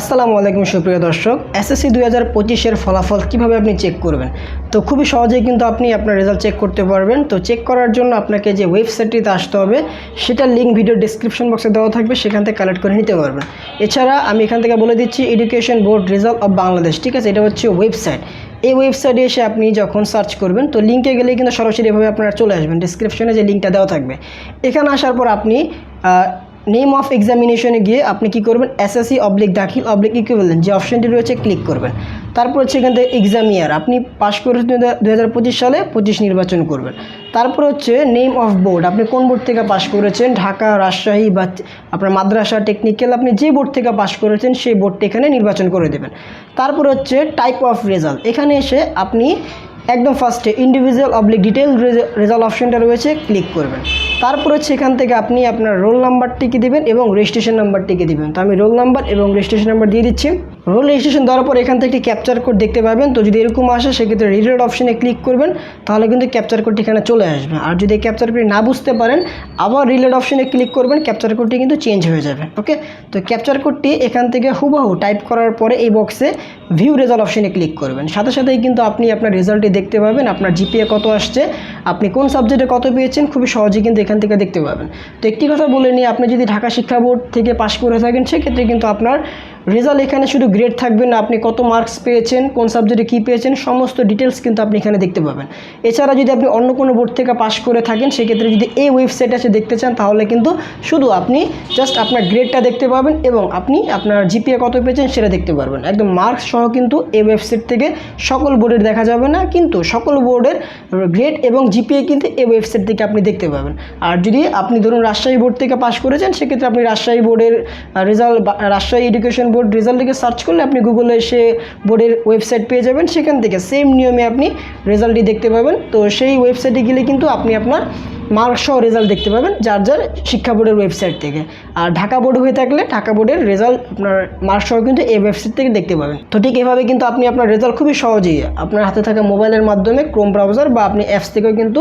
আসসালামু আলাইকুম, সুপ্রিয় দর্শক। এসএসসি দুই হাজার পঁচিশের ফলাফল কীভাবে আপনি চেক করবেন? তো খুবই সহজেই কিন্তু আপনি আপনার রেজাল্ট চেক করতে পারবেন। তো চেক করার জন্য আপনাকে যে ওয়েবসাইটটিতে আসতে হবে, সেটার লিঙ্ক ভিডিও ডিসক্রিপশন বক্সে দেওয়া থাকবে। সেখান থেকে কালেক্ট করে নিতে পারবেন। এছাড়া আমি এখান থেকে বলে দিচ্ছি education board result of Bangladesh ঠিক আছে? এটা হচ্ছে ওয়েবসাইট এই ওয়েবসাইটে এসে আপনি যখন সার্চ করবেন, তো লিঙ্কে গেলেই কিন্তু সরাসরি এভাবে আপনারা চলে আসবেন। ডিসক্রিপশনে যে লিঙ্কটা দেওয়া থাকবে। এখানে আসার পর আপনি নেম অফ এক্সামিনেশনে গিয়ে আপনি কি করবেন? SSC oblique Dakhil oblique equivalent যে অপশানটি রয়েছে ক্লিক করবেন। তারপর হচ্ছে এখান থেকে এক্সাম ইয়ার আপনি পাশ করেছেন দু হাজার সালে, পঁচিশ নির্বাচন করবেন। তারপর হচ্ছে নেম অফ বোর্ড আপনি কোন বোর্ড থেকে পাশ করেছেন? ঢাকা, রাজশাহী বা আপনার মাদ্রাসা টেকনিক্যাল আপনি যে বোর্ড থেকে পাশ করেছেন, সেই বোর্ডটি এখানে নির্বাচন করে দেবেন। তারপর হচ্ছে টাইপ অফ রেজাল্ট এখানে এসে আপনি একদম ফার্স্টে ইন্ডিভিজুয়াল অবলিক ডিটেল রেজাল্ট অপশনটা রয়েছে ক্লিক করবেন। তারপর হচ্ছে এখান থেকে আপনি আপনার রোল নাম্বারটিকে দেবেন এবং রেজিস্ট্রেশন নাম্বারটিকে দেবেন। তো আমি রোল নাম্বার এবং রেজিস্ট্রেশন নাম্বার দিয়ে দিচ্ছি। রোল রেজিস্ট্রেশন দেওয়ার পর এখান থেকে একটি ক্যাপচার কোড দেখতে পাবেন। তো যদি এরকম আসে, সেক্ষেত্রে রিডার অপশনে ক্লিক করবেন, তাহলে কিন্তু ক্যাপচার কোডটি এখানে চলে আসবে। আর যদি ক্যাপচার কোডটি না বুঝতে পারেন, আবার রিলেড অপশনে ক্লিক করবেন ক্যাপচার কোডটি কিন্তু চেঞ্জ হয়ে যাবে ওকে তো ক্যাপচার কোডটি এখান থেকে হুবাহু টাইপ করার পরে এই বক্সে ভিউ রেজাল্ট অপশনে ক্লিক করবেন। সাথে সাথেই কিন্তু আপনি আপনার রেজাল্টটি দেখতে পাবেন, আপনার জিপিএ কত আসছে, আপনি কোন সাবজেক্টে কত পেয়েছেন, খুবই সহজেই কিন্তু এখান থেকে দেখতে পাবেন। তো একটি কথা বলে নিই, আপনি যদি ঢাকা শিক্ষা বোর্ড থেকে পাশ করে থাকেন, সেক্ষেত্রে কিন্তু আপনার রেজাল্ট এখানে শুধু গ্রেড থাকবে না, আপনি কত মার্কস পেয়েছেন, কোন সাবজেক্টে কী পেয়েছেন, সমস্ত ডিটেলস কিন্তু আপনি এখানে দেখতে পাবেন। এছাড়া যদি আপনি অন্য কোনো বোর্ড থেকে পাশ করে থাকেন, সেক্ষেত্রে যদি এই ওয়েবসাইট আছে দেখতে চান, তাহলে কিন্তু শুধু আপনি জাস্ট আপনার গ্রেডটা দেখতে পাবেন এবং আপনি আপনার জিপিএ কত পেয়েছেন সেটা দেখতে পারবেন। একদম মার্কস সহ কিন্তু এই ওয়েবসাইট থেকে সকল বোর্ডের দেখা যাবে না, কিন্তু সকল বোর্ডের গ্রেড এবং জিপিএ কিন্তু এই ওয়েবসাইট থেকে আপনি দেখতে পাবেন। আর যদি আপনি ধরুন রাজশাহী বোর্ড থেকে পাশ করেছেন, সেক্ষেত্রে আপনি রাজশাহী বোর্ডের result Rajshahi education board result থেকে সার্চ করলে আপনি গুগলে এসে বোর্ডের ওয়েবসাইট পেয়ে যাবেন। সেখান থেকে সেম নিয়মে আপনি রেজাল্টটি দেখতে পাবেন। তো সেই ওয়েবসাইটে গেলে কিন্তু আপনি আপনার মার্কস সহ রেজাল্ট দেখতে পাবেন, যার যার শিক্ষা বোর্ডের ওয়েবসাইট থেকে। আর ঢাকা বোর্ড হয়ে থাকলে ঢাকা বোর্ডের রেজাল্ট আপনার মার্কস সহ কিন্তু এই ওয়েবসাইট থেকে দেখতে পাবেন। তো ঠিক এভাবে কিন্তু আপনি আপনার রেজাল্ট খুবই সহজেই আপনার হাতে থাকা মোবাইলের মাধ্যমে ক্রোম ব্রাউজার বা আপনি অ্যাপস থেকেও কিন্তু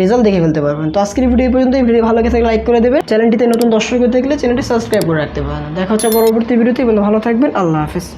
রেজাল্ট দেখে ফেলতে পারবেন। তো আজকের ভিডিও পর্যন্ত, এই ভিডিও ভালো লাগে থাকলে লাইক করে দেবেন। চ্যানেলটিতে নতুন দর্শক হয়ে থাকলে চ্যানেলটি সাবস্ক্রাইব করে রাখতে পারেন দেখা হচ্ছে পরবর্তী ভিডিওতে ভালো থাকবেন, আল্লাহ হাফিজ।